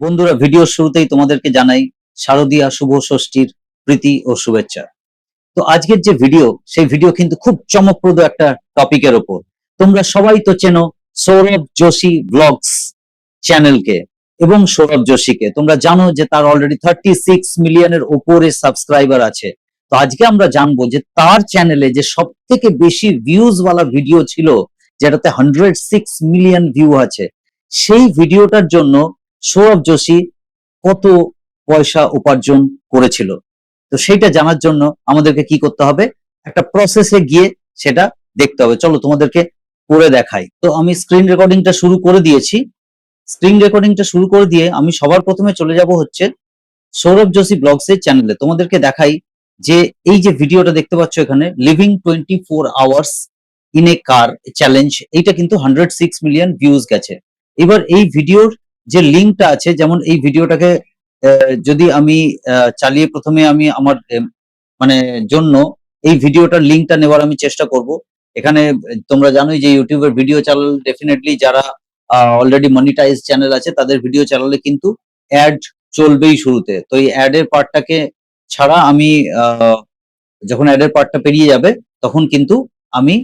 বন্ধুরা ভিডিও শুরুতেই তোমাদেরকে জানাই শারদীয়া শুভ ষষ্ঠীর প্রীতি ও শুভেচ্ছা। তো আজকের যে ভিডিও সেই ভিডিও কিন্তু খুব চমকপ্রদ একটা টপিকের ওপর। তোমরা সবাই তো চেনো সৌরভ যোশী ব্লগস চ্যানেলকে এবং সৌরভ যোশীকে। তোমরা জানো যে তার অলরেডি থার্টি সিক্স মিলিয়নের ওপরে সাবস্ক্রাইবার আছে। তো আজকে আমরা জানব যে তার চ্যানেলে যে সব থেকে বেশি ভিউজ ওয়ালা ভিডিও ছিল, যেটাতে হান্ড্রেড সিক্স মিলিয়ন ভিউ আছে, সেই ভিডিওটার জন্য সৌরভ যোশী কত পয়সা উপার্জন করেছিল? তো সেইটা জানার জন্য আমাদেরকে কি করতে হবে? একটা প্রসেসে গিয়ে সেটা দেখতে হবে। চলো তোমাদেরকে করে দেখাই। তো আমি স্ক্রিন রেকর্ডিংটা শুরু করে দিয়েছি। স্ক্রিন রেকর্ডিংটা শুরু করে দিয়ে আমি সবার প্রথমে চলে যাব হচ্ছে সৌরভ যোশী ব্লগস এর চ্যানেলে তোমাদেরকে দেখাই যে এই যে ভিডিওটা দেখতে পাচ্ছ এখানে living twenty four hours in a car challenge এইটা কিন্তু হান্ড্রেড সিক্স মিলিয়ন ভিউজ গেছে। এবার এই ভিডিওর যে লিঙ্কটা আছে, যেমন এই ভিডিওটাকে যদি আমি চালিয়ে প্রথমে আমি আমার মানে জন্য এই ভিডিওটার লিঙ্কটা নেওয়ার আমি চেষ্টা করব। এখানে তোমরা জানোই যে ইউটিউবের ভিডিও চ্যানেল ডেফিনেটলি যারা অলরেডি মনিটাইজ চ্যানেল আছে, তাদের ভিডিও চ্যানেলে কিন্তু অ্যাড চলবেই শুরুতে। তো এই অ্যাডের পার্টটাকে ছাড়া আমি যখন অ্যাডের পার্টটা পেরিয়ে যাবে, তখন কিন্তু আমি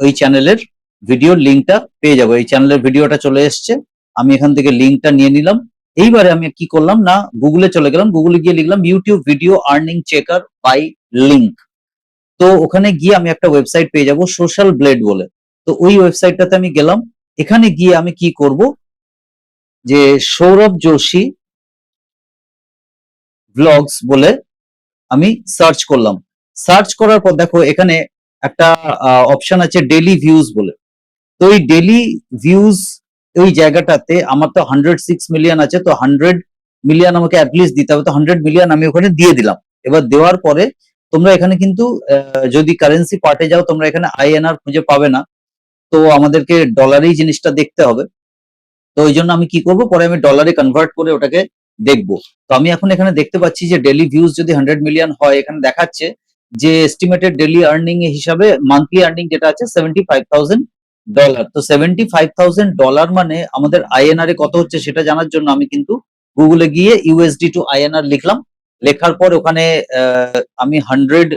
ওই চ্যানেলের ভিডিওর লিঙ্কটা পেয়ে যাব। এই চ্যানেলের ভিডিওটা চলে এসছে। আমি এখান থেকে লিঙ্কটা নিয়ে নিলাম। এইবারে আমি কি করলাম না গুগলে চলে গেলাম গুগলে গিয়ে লিখলাম YouTube video earning checker by link তো ওখানে গিয়ে আমি একটা ওয়েবসাইট পেয়ে যাব সোশ্যাল ব্লেড বলে। তো ওই ওয়েবসাইটটাতে আমি গেলাম। এখানে গিয়ে আমি কি করব? যে সৌরভ যোশী ব্লগস বলে আমি সার্চ করলাম। সার্চ করার পর দেখো, এখানে একটা অপশন আছে ডেলি ভিউজ বলে। তো এই ডেলি ভিউজ ওই জায়গাটাতে আমার তো হান্ড্রেড সিক্স মিলিয়ন আছে, তো হান্ড্রেড মিলিয়ন আমাকে অ্যাটলিস্ট দিতে হবে। তো হান্ড্রেড মিলিয়ন আমি ওখানে দিয়ে দিলাম। এবার দেওয়ার পরে তোমরা এখানে কিন্তু যদি কারেন্সি পার্টে যাও, তোমরা এখানে আইএনআর খুঁজে পাবে না। তো আমাদেরকে ডলারেই জিনিসটা দেখতে হবে। তো ওই জন্য আমি কি করব? পরে আমি ডলারে কনভার্ট করে ওটাকে দেখব। তো আমি এখন এখানে দেখতে পাচ্ছি যে ডেলি ভিউজ যদি হান্ড্রেড মিলিয়ন হয়, এখানে দেখাচ্ছে যে এস্টিমেটেড ডেলি আর্নিং হিসাবে মান্থলি আর্নিং যেটা আছে সেভেন্টি ফাইভ থাউজেন্ড ডলার তো সেভেন্টি ফাইভ থাউজেন্ড ডলার মানে আমাদের আইএনআর এ কত হচ্ছে সেটা জানার জন্য আমি কিন্তু গুগলে গিয়ে ইউএসডি টু আইএনআর লিখলাম। লেখার পর ওখানে আমি হান্ড্রেড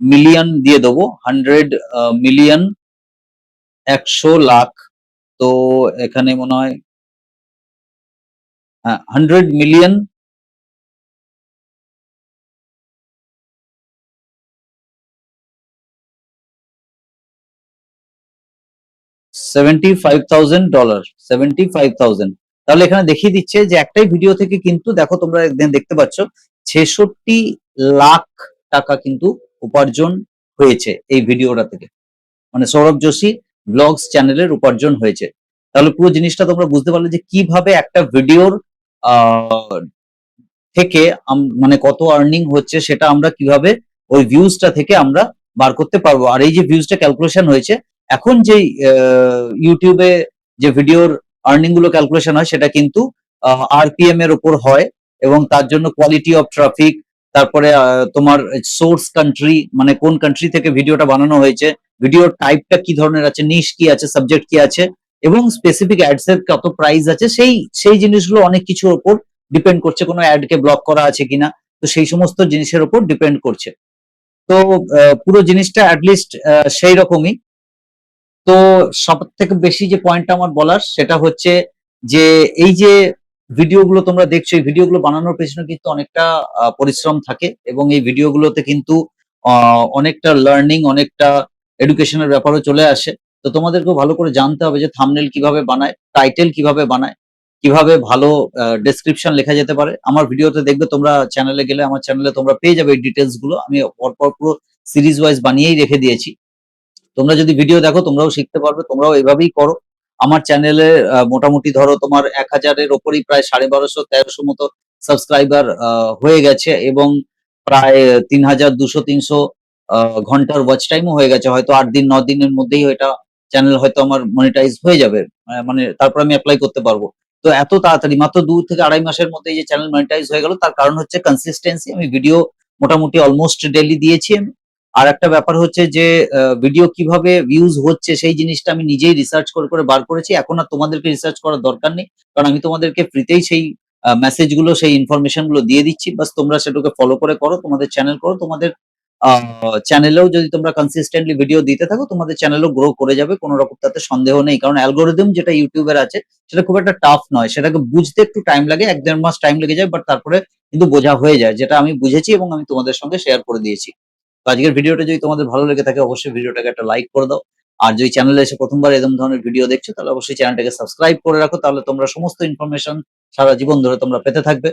মিলিয়ন দিয়ে দেবো। হান্ড্রেড মিলিয়ন একশো লাখ। তো এখানে মনে হয় হ্যাঁ hundred million seventy five thousand dollar seventy five thousand তাহলে এখানে দেখিয়ে দিচ্ছে যে একটাই ভিডিও থেকে কিন্তু দেখো তোমরা একদিন দেখতে পাচ্ছ, ছেষট্টি লাখ টাকা কিন্তু উপার্জন হয়েছে এই ভিডিওটা থেকে। মানে সৌরভ যোশী ব্লগস চ্যানেলের উপার্জন হয়েছে। তাহলে পুরো জিনিসটা তোমরা বুঝতে পারলে যে কীভাবে একটা ভিডিওর থেকে মানে কত আর্নিং হচ্ছে সেটা আমরা কীভাবে ওই ভিউজটা থেকে আমরা বার করতে পারব। আর এই যে ভিউজটা ক্যালকুলেশন হয়েছে এখন যে ইউটিউবে যে ভিডিওর আর্নিংগুলো ক্যালকুলেশন হয়, সেটা কিন্তু আরপিএম এর উপর হয় এবং তার জন্য কোয়ালিটি অফ ট্রাফিক তারপরে তোমার সোর্স কান্ট্রি মানে কোন কান্ট্রি থেকে ভিডিওটা বানানো হয়েছে ভিডিওর টাইপটা কি ধরনের আছে নিশ কি আছে সাবজেক্ট কি আছে, এবং স্পেসিফিক অ্যাডস এর কত প্রাইস আছে, সেই সেই জিনিসগুলো অনেক কিছুর উপর ডিপেন্ড করছে, কোনো অ্যাড কে ব্লক করা আছে কিনা, তো সেই সমস্ত জিনিসের উপর ডিপেন্ড করছে। তো পুরো জিনিসটা অ্যাটলিস্ট সেই রকমই। তো সব থেকে বেশি যে পয়েন্টটা আমার বলার সেটা হচ্ছে যে এই যে ভিডিওগুলো তোমরা দেখছ, এই ভিডিওগুলো বানানোর পেছনে কিন্তু অনেকটা পরিশ্রম থাকে এবং এই ভিডিওগুলোতে কিন্তু অনেকটা লার্নিং অনেকটা এডুকেশনের ব্যাপারও চলে আসে। তো তোমাদেরকেও ভালো করে জানতে হবে যে থামনেল কীভাবে বানায় টাইটেল কীভাবে বানায়, কীভাবে ভালো ডেসক্রিপশন লেখা যেতে পারে। আমার ভিডিওতে দেখবে তোমরা চ্যানেলে গেলে, আমার চ্যানেলে তোমরা পেয়ে যাবে এই ডিটেলসগুলো। আমি পরপর পুরো সিরিজ ওয়াইজ বানিয়েই রেখে দিয়েছি। তোমরা যদি ভিডিও দেখো, তোমরাও শিখতে পারবে, তোমরাও এভাবেই করো। আমার চ্যানেলে মোটামুটি ধরো তোমার এক হাজারের ওপরই প্রায় সাড়ে বারোশো, তেরোশো মতো সাবস্ক্রাইবার হয়ে গেছে এবং প্রায় তিন হাজার দুশো তিনশো ঘণ্টার ওয়াচ টাইমও হয়ে গেছে। হয়তো আট দিন, ন দিনের মধ্যেই এটা চ্যানেল হয়তো আমার মনিটাইজ হয়ে যাবে। মানে তারপর আমি অ্যাপ্লাই করতে পারব। তো এত তাড়াতাড়ি, মাত্র দু থেকে আড়াই মাসের মধ্যে যে চ্যানেল মনিটাইজ হয়ে গেল, তার কারণ হচ্ছে কনসিস্টেন্সি আমি ভিডিও মোটামুটি অলমোস্ট ডেলি দিয়েছি। আর একটা ব্যাপার হচ্ছে যে ভিডিও কীভাবে ভিউজ হচ্ছে সেই জিনিসটা আমি নিজেই রিসার্চ করে করে বার করেছি। এখন আর তোমাদেরকে রিসার্চ করার দরকার নেই। কারণ আমি তোমাদেরকে ফ্রিতেই সেই মেসেজগুলো, সেই ইনফরমেশনগুলো দিয়ে দিচ্ছি। বাস তোমরা সেটাকে ফলো করে করো, তোমাদের চ্যানেল করো। তোমাদের চ্যানেলেও যদি তোমরা কনসিস্টেন্টলি ভিডিও দিতে থাকো, তোমাদের চ্যানেলও গ্রো করে যাবে। কোনো রকম তাতে সন্দেহ নেই। কারণ অ্যালগোরিদম যেটা ইউটিউবের আছে, সেটা খুব একটা টাফ নয়। সেটাকে বুঝতে একটু টাইম লাগে, এক দেড় মাস টাইম লেগে যায় বাট তারপরে কিন্তু বোঝা হয়ে যায়। যেটা আমি বুঝেছি এবং আমি তোমাদের সঙ্গে শেয়ার করে দিয়েছি। তো আজকের ভিডিওটা যদি তোমাদের ভালো লেগে থাকে, অবশ্যই ভিডিওটাকে একটা লাইক করে দাও। আর যদি চ্যানেলে এসে প্রথমবার এরকম ধরনের ভিডিও দেখছ, তাহলে অবশ্যই চ্যানেলটাকে সাবস্ক্রাইব করে রাখো, তাহলে তোমরা সমস্ত ইনফরমেশন সারা জীবন ধরে তোমরা পেতে থাকবে।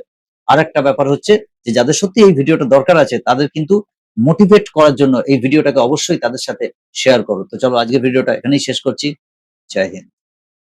আর একটা ব্যাপার হচ্ছে যে, যাদের সত্যি এই ভিডিওটা দরকার আছে, তাদের কিন্তু মোটিভেট করার জন্য এই ভিডিওটাকে অবশ্যই তাদের সাথে শেয়ার করো। তো চলো আজকের ভিডিওটা এখানেই শেষ করছি। জয় হিন্দ।